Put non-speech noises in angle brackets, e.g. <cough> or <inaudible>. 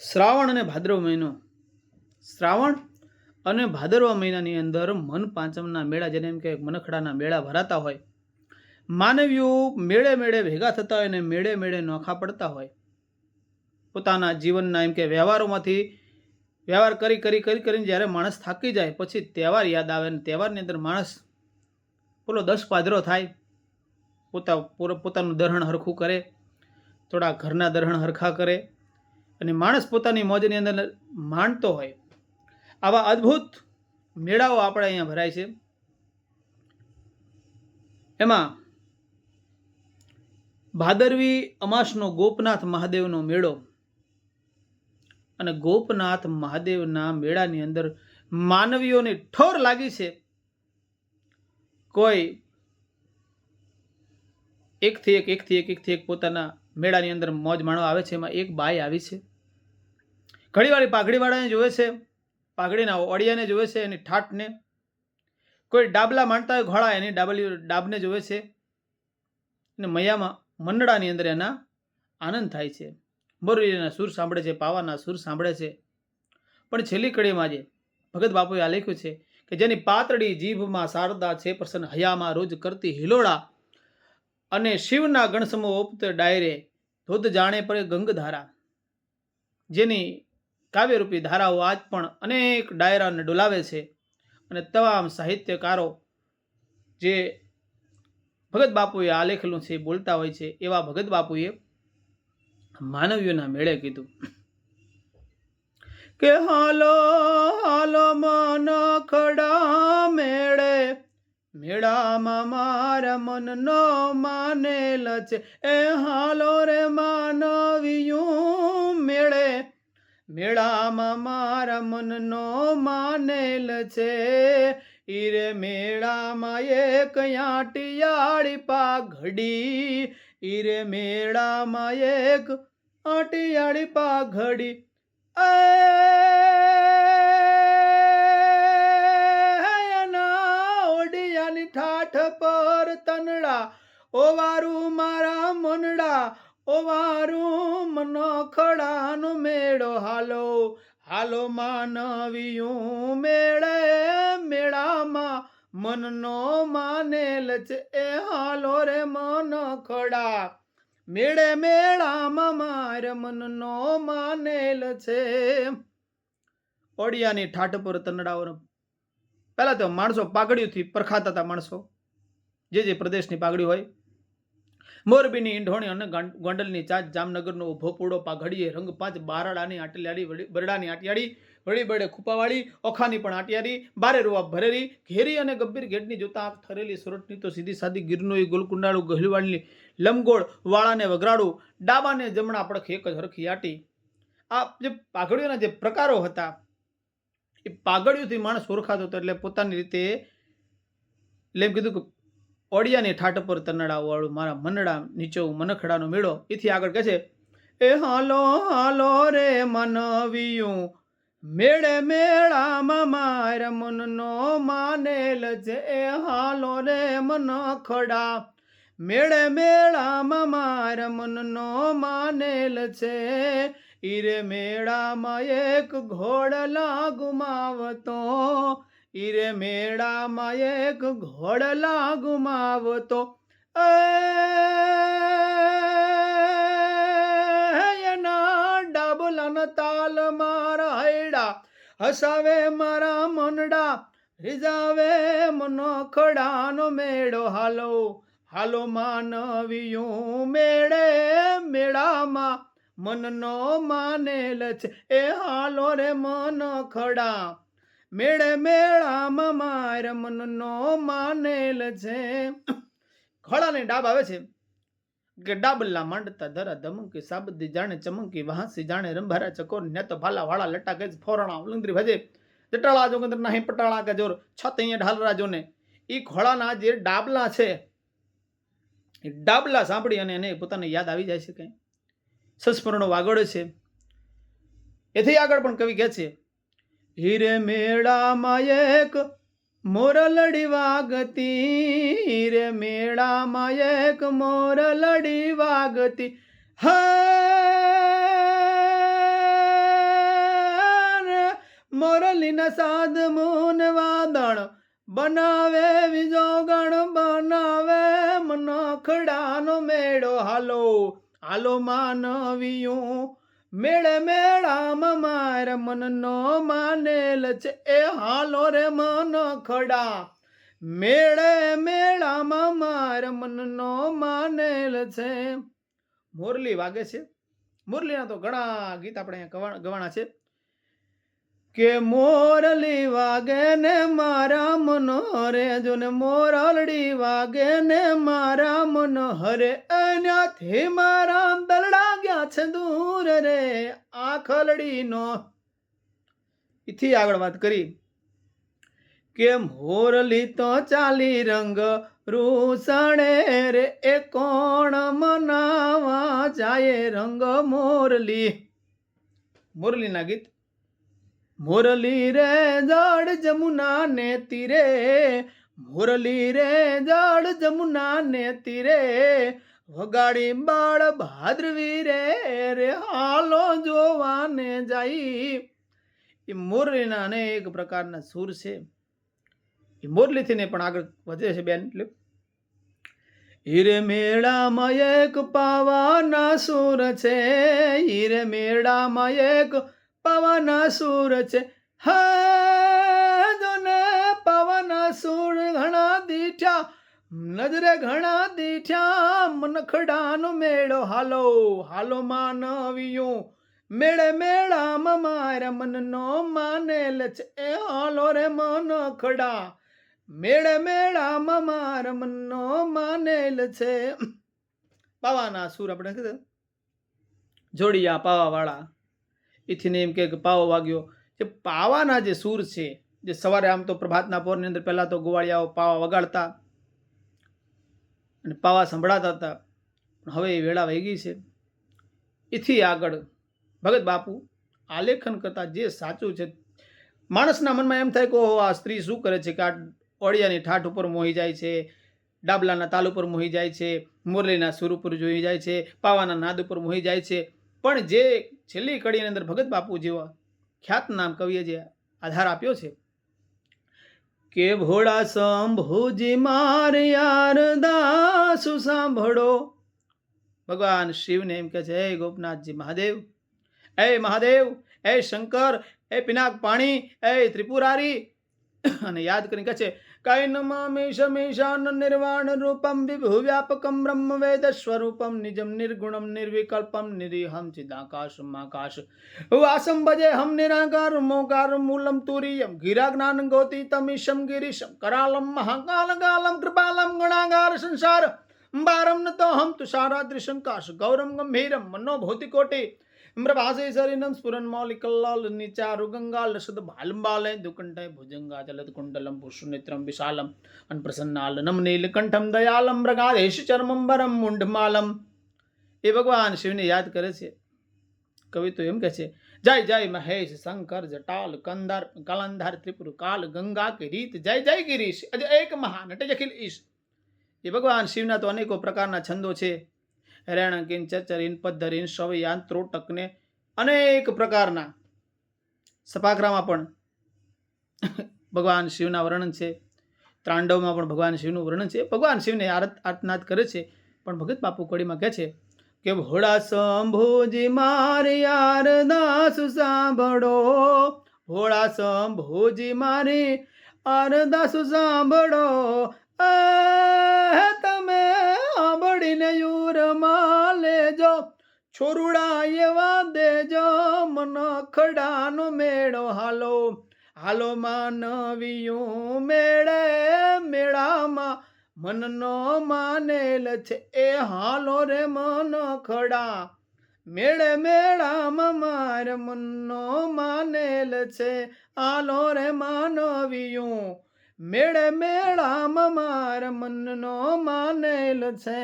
શ્રાવણ અને ભાદરવ મહિનો. શ્રાવણ અને ભાદરવા મહિનાની અંદર મન પાંચમના મેળા જેને એમ કે મનખડાના મેળા ભરાતા હોય. માનવીઓ મેળે મેળે ભેગા થતા હોય અને મેળે મેળે નોખા પડતા હોય. પોતાના જીવનના એમ કે વ્યવહારોમાંથી વ્યવહાર કરી કરી કરી, કરીને જ્યારે માણસ થાકી જાય, પછી તહેવાર યાદ આવે અને તહેવારની અંદર માણસ પેલો દસ પાદરો થાય. પોતા પોતાનું દરહણ હરખું કરે. થોડા ઘરના દરહણ હરખા કરે. અને માણસ પોતાની મોજની અંદર માણતો હોય, આવા અદ્ભુત મેળાઓ આપણે અહીંયા ભરાય છે. એમાં ભાદરવી અમાસનો ગોપનાથ મહાદેવનો મેળો અને ગોપનાથ મહાદેવના મેળાની અંદર માનવીઓની ઠોર લાગી છે. કોઈ એકથી એક એકથી એક એકથી એક પોતાના મેળાની અંદર મોજ માણવા આવે છે, એમાં એક બાઈ આવી છે. ઘણીવાળી પાઘડીવાળાને જોવે છે, પાઘડીના ઓડિયાને જોવે છે એની ઠાઠને કોઈ ડાબલા માણતા હોય ઘોડા, એની ડાબલી, ડાબને જોવે છે. અને મૈયામાં મંડળાની અંદર એના આનંદ થાય છે. મરુરીના સૂર સાંભળે છે, પાવાના સૂર સાંભળે છે. પણ છેલ્લી કડીમાં જે ભગત બાપુએ આ લખ્યું છે કે જેની પાતળી જીભમાં શારદા છે, પ્રસન્ન હયામાં રોજ કરતી હિલોળા અને શિવના ગણસમો ઉપત ડાયરે ધોધ જાણે પર ગંગધારા. જેની કાવ્યરૂપી ધારાઓ આજ પણ અનેક ડાયરાને ડોલાવે છે અને તમામ સાહિત્યકારો જે ભગત બાપુએ આ લેખેલું છે બોલતા હોય છે, એવા ભગત બાપુએ માનવીઓના મેળે કીધું. કે હાલો હાલો મન ખડા મેળે, મેળામાં મારા મનનો માનેલ છે. એ હાલો રે માનવીયું મેળે મેળામાં મારા મનનો માનેલ છે. ઈરે મેળામાં એક આટિયાળી પાઘડી. ઈરે મેળામાં એક આટિયાળી પાઘડી. ઓડિયાની ઠાઠ પર તનડા ઓવારું મારા મનડા ઓવારું મનો ખડાનો મેળો હાલો. હાલો માનવીયું મેળે. મેળામાં મનનો માનેલ છે. એ હાલો રે મન ખડા મેળે મેળામાં માર મનનો માનેલ છે. ઓડિયાની ઠાઠ પર તનડાઓનો પહેલાં તો માણસો પાઘડીઓથી પરખાતા હતા માણસો. જે જે પ્રદેશની પાઘડી હોય મોરબીની ઈંઢોણી અને ગોંડલની ચાંચ જામનગરનો ઊભો પૂડો પાઘડીએ રંગ પાંચ બારાડાની આટલિયાળી વળી- બરડાની આટિયાળી, વળી બળે ખૂપાવાળી, ઓખાની પણ આટિયારી બારે રૂવા ભરેરી ઘેરી અને ગંભીર ઘેટની જોતા આંખ ઠરેલી સુરતની તો સીધી સાદી ગીરનું ગોલકુંડાળું ગહલવાળની લંબગોળ વાળાને વગરાડું ડાબાને જમણા પડખ એક જ હરખી આટી. આ જે પાઘડીઓના જે પ્રકારો હતા, એ પાઘડીઓથી માણસ ઓળખાતો હતો એટલે પોતાની રીતે એટલે એમ કીધું કે ઓડિયાની ઠાટ પર તનડા વાળું મારા મનડા નીચો મનખડાનો મેળો. એથી આગળ કહે છે, એ હાલો હાલો રે મનવિયું, મેળે મેળામાં માર મનનો માનેલ છે. એ હાલો રે મનખડા, મેળે મેળામાં માર મનનો માનેલ છે. ઈરે મેળામાં એક ઘોડલા ગુમાવતો ઈરે મેળામાં એક ઘોડલા ગુમાવતો એના ડાબલાના તાલ મારા હૈડા હસાવે મારા મનડા રીઝાવે મનો ખડાનો મેળો. હાલો હાલો માનવીયું મેળે મેળામાં, મનનો માનેલ છે. એ હાલો રે મન ખડા મેળે મેળામાં માર મનનો માનેલ છે. ખોળાની ડાબ આવે છે કે ડાબલા માંડતા ધરા ધમકી સાબદી જાણે ચમકી વહાસી જાણે રંભારા ચકોર, ને તો ભાલા વાળા લટા ગજ ફોરણા ઉલંગરી ભજે. જટાળા જોગંદર નાહી, પટાળા જોર, છત અહીંયા ઢાલરા જોને. એ ખોળાના જે ડાબલા છે, એ ડાબલા સાંભળી અને એને પોતાને યાદ આવી જાય છે કંઈ. સંસ્મરણો વાગોળે છે. એથી આગળ પણ કવિ કહે છે હીરે મેળામાં એક મોરલડી વાગતી, હીરે મેળામાં એક મોરલડી વાગતી. હે મોરલીના સાદ મૂન વાદણ બનાવે વિજોગણ બનાવે, મનખડાનો મેળો હાલો હાલો માનવિયું મેળે મેળામાં માર મનનો માનેલ છે. એ હાલો રે મન ખડા. મેળે મેળામાં માર મનનો માનેલ છે. મોરલી વાગે છે. મુરલીના તો ઘણા ગીત આપણે અહીંયા ગવા- ગવાણા છે. કે મોરલી વાગે ને મારા મનોહરે જો ને મોરલડી વાગે ને મારા મનોહરે એનાથી મારા દલડા ગયા છે દૂર રે આખલડીનો ઈથી આગળ વાત કરી કે મોરલી તો ચાલી રંગ રૂસણે રે, એ કોણ મનાવા જાય રંગ મોરલી મોરલીના ગીત મોરલી રે જળ જમુના ને તીરે, મોરલી રે જળ જમુના ને તીરે, વગાડી બાળ ભાદ્રવી રે રે હાલો જોવાને જાય. એ મોરલીના અનેક પ્રકારના સૂર છે. એ મોરલીથી ને પણ આગળ વધે છે બેન એટલે હીરે મેળામાં એક પાવાના સૂર છે. હીરે મેળામાં એક પાવાના સુર છે. હે જોને પાવાના સુર ઘણા દીઠ્યા. નજરે ઘણા દીઠ્યા. મનખડાનો મેળો હાલો હાલો માનવિયું મેળે મેળામાં મારા મનનો માનેલ છે. એ હાલો રે મન ખડા મેળે મેળામાં મારા મનનો માનેલ છે. પાવાના સૂર આપણે કીધું જોડિયા, પાવાવાળા. એથી એમ કે પાવો વાગ્યો. જે પાવાના જે સૂર છે, જે સવારે આમ તો પ્રભાતના પોરની અંદર પહેલાં તો ગોવાળિયાઓ પાવા વગાડતા અને પાવા સંભળાતા હતા. પણ હવે એ વેળા વહી ગઈ છે. એથી આગળ ભગત બાપુ આલેખન કરતા જે સાચું છે, માણસના મનમાં એમ થાય કે ઓહો, આ સ્ત્રી શું કરે છે કે આ ઓળિયાની ઠાઠ ઉપર મોહી જાય છે, ડાબલાના તાલ ઉપર મોહી જાય છે, મુરલીના સુર ઉપર જોઈ જાય છે, પાવાના નાદ ઉપર મોહી જાય છે. પણ જે છેલ્લી કડીની અંદર ભગત બાપુ જેવા ખ્યાતનામ કવિએ જે આધાર આપ્યો છે, કે ભોળા સંભુજી માર યાર દાસુ સાંભળો. ભગવાન શિવને એમ કે છે, હે ગોપનાથજી મહાદેવ, એ મહાદેવ, એ શંકર, એ પિનાક પાણી, એ ત્રિપુરારી. અને યાદ કરીને કહે છે કૈ નમામિ શમીશાન નિર્વાણ રૂપમ વિભુ વ્યાપકમ બ્રહ્મ વેદ સ્વરૂપમ નિજમ નિર્ગુણમ નિર્વિકલ્પમ નિરીહમ ચિદાકાશમ આકાશ વાસમ ભજે હમ નિરાકાર મોકાર મૂલમ તુરીયમ ગિરા જ્ઞાન ગોતી તમીશમ ગિરીશમ કરાલમ મહાકાલ ગાલમ કૃપાલમ ગણાગાર સંસાર બારમ ન તો હમ તુષારાદ્રિશંકાશ ગૌરમ ગંભીરમ મનો ભૌતિકોટી મ્રભાસે મૌલિકલ્લાલ નિચારુ ગંગાલ શુદ્ધ બાલંબાલય દુકંઠય ભુજંગા ચલત કુંડલમ પુષ્ણનેત્રમ વિશાલમ અન પ્રસન્નાલનમ નીલકંઠમ દયાલમ મૃગાદેશ ચર્મંબરમ મુંડમાલમ એ ભગવાન શિવને યાદ કરે છે કવિ તો એમ કહે છે જય જય મહેશ શંકર જટાલ કંદર કલંધર ત્રિપુર કાલ ગંગા કે રીત જય જય ગિરીશ અજ એક મહાન નટ જખિલ ઈશ એ ભગવાન શિવના તો અનેકો પ્રકારના છંદો છે રેણકીન ચચરીન, પદ્ધરીન, શવયાન, ત્રોટકને અનેક પ્રકારના સપાખરામાં પણ <laughs> ભગવાન શિવના વર્ણન છે. ત્રાંડવમાં પણ ભગવાન શિવનું વર્ણન છે. ભગવાન શિવને આરત આર્તનાદ કરે છે. પણ ભગત બાપુ કોડીમાં કહે છે કે, ભોળા શંભુજી મારી યાર દાસ સાંભળો. ભોળા શંભુજી મારી અરદાસ સાંભળો. તમે આંબળીને યુરમાં લેજો. છોરુડા એવા દેજો મન ખડાનો મેળો હાલો. હાલો માનવિયું મેળે, મેળામાં મનનો માનેલ છે. એ હાલો રે મન ખડા મેળે મેળામાં માર મનનો માનેલ છે. હાલો રે માનવિયું. મેળે મેળામાં માર મનનો માનેલ છે.